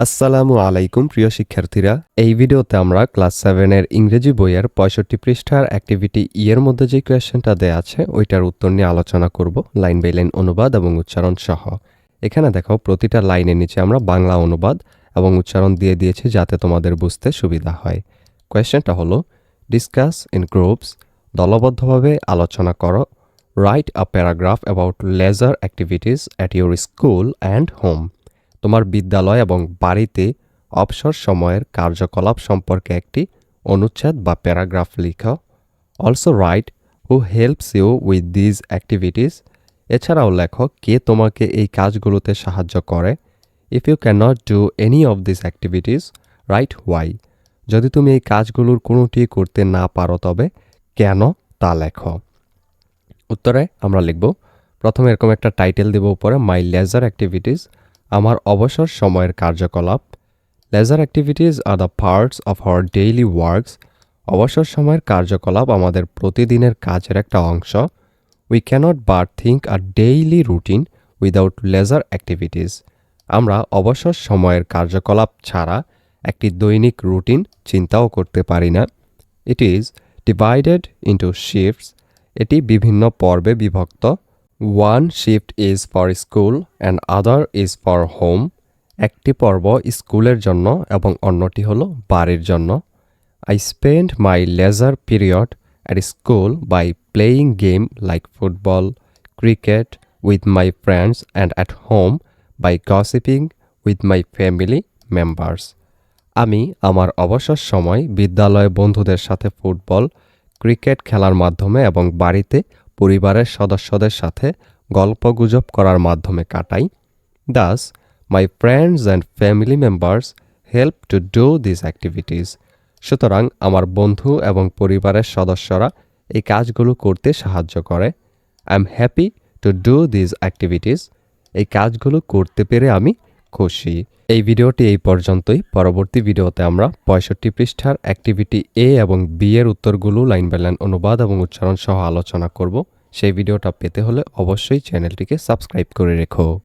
আসসালামু আলাইকুম, প্রিয় শিক্ষার্থীরা। এই ভিডিওতে আমরা ক্লাস সেভেনের ইংরেজি বইয়ের পঁয়ষট্টি পৃষ্ঠার অ্যাক্টিভিটি ইয়ের মধ্যে যে কোয়েশ্চেনটা দেয়া আছে, ওইটার উত্তর নিয়ে আলোচনা করব, লাইন বাই লাইন অনুবাদ এবং উচ্চারণ সহ। এখানে দেখো, প্রতিটা লাইনের নিচে আমরা বাংলা অনুবাদ এবং উচ্চারণ দিয়ে দিয়েছি যাতে তোমাদের বুঝতে সুবিধা হয়। কোয়েশ্চেনটা হলো ডিসকাস ইন গ্রুপস দলবদ্ধভাবে আলোচনা করো write a paragraph about leisure activities at your school and home তোমার বিদ্যালয় এবং বাড়িতে অবসর সময়ের কার্যকলাপ সম্পর্কে একটি অনুচ্ছেদ বা প্যারাগ্রাফ লিখো। Also write who helps you with these activities এছাড়াও লেখো, কে তোমাকে এই কাজগুলোতে সাহায্য করে। If you can not do any of this activities write why যদি তুমি এই কাজগুলোর কোনোটি করতে না পারো তবে কেন তা লেখো। উত্তরে আমরা লিখব, প্রথমে এরকম একটা টাইটেল দেব উপরে মাই লেজার অ্যাক্টিভিটিস আমার অবসর সময়ের কার্যকলাপ leisure activities are the parts of our daily works অবসর সময়ের কার্যকলাপ আমাদের প্রতিদিনের কাজের একটা অংশ। We can't but think our daily routine without leisure activities আমরা অবসর সময়ের কার্যকলাপ ছাড়া একটি দৈনিক রুটিন চিন্তাও করতে পারি না। It is divided into shifts এটি বিভিন্ন পর্বে বিভক্ত। One shift is for school and other is for home একটি পর্ব স্কুলের জন্য এবং অন্যটি হলো বাড়ির জন্য। I spend my leisure period at school by playing game like football cricket with my friends and at home by gossiping with my family members আমি আমার অবসর সময় বিদ্যালয়ে বন্ধুদের সাথে ফুটবল ক্রিকেট খেলার মাধ্যমে এবং বাড়িতে পরিবারের সদস্যদের সাথে গল্পগুজব করার মাধ্যমে কাটাই। Thus my friends and family members help to do this activities সুতরাং আমার বন্ধু এবং পরিবারের সদস্যরা এই কাজগুলো করতে সাহায্য করে। I am happy to do this activities এই কাজগুলো করতে পেরে আমি খুশি। এই ভিডিওটি এই পর্যন্তই। পরবর্তী ভিডিওতে আমরা পঁয়ষট্টি পৃষ্ঠার অ্যাক্টিভিটি এ এবং বি এর উত্তরগুলো লাইন বাই লাইন অনুবাদ এবং উচ্চারণ সহ আলোচনা করব। সেই ভিডিওটা পেতে হলে অবশ্যই চ্যানেলটিকে সাবস্ক্রাইব করে রেখো।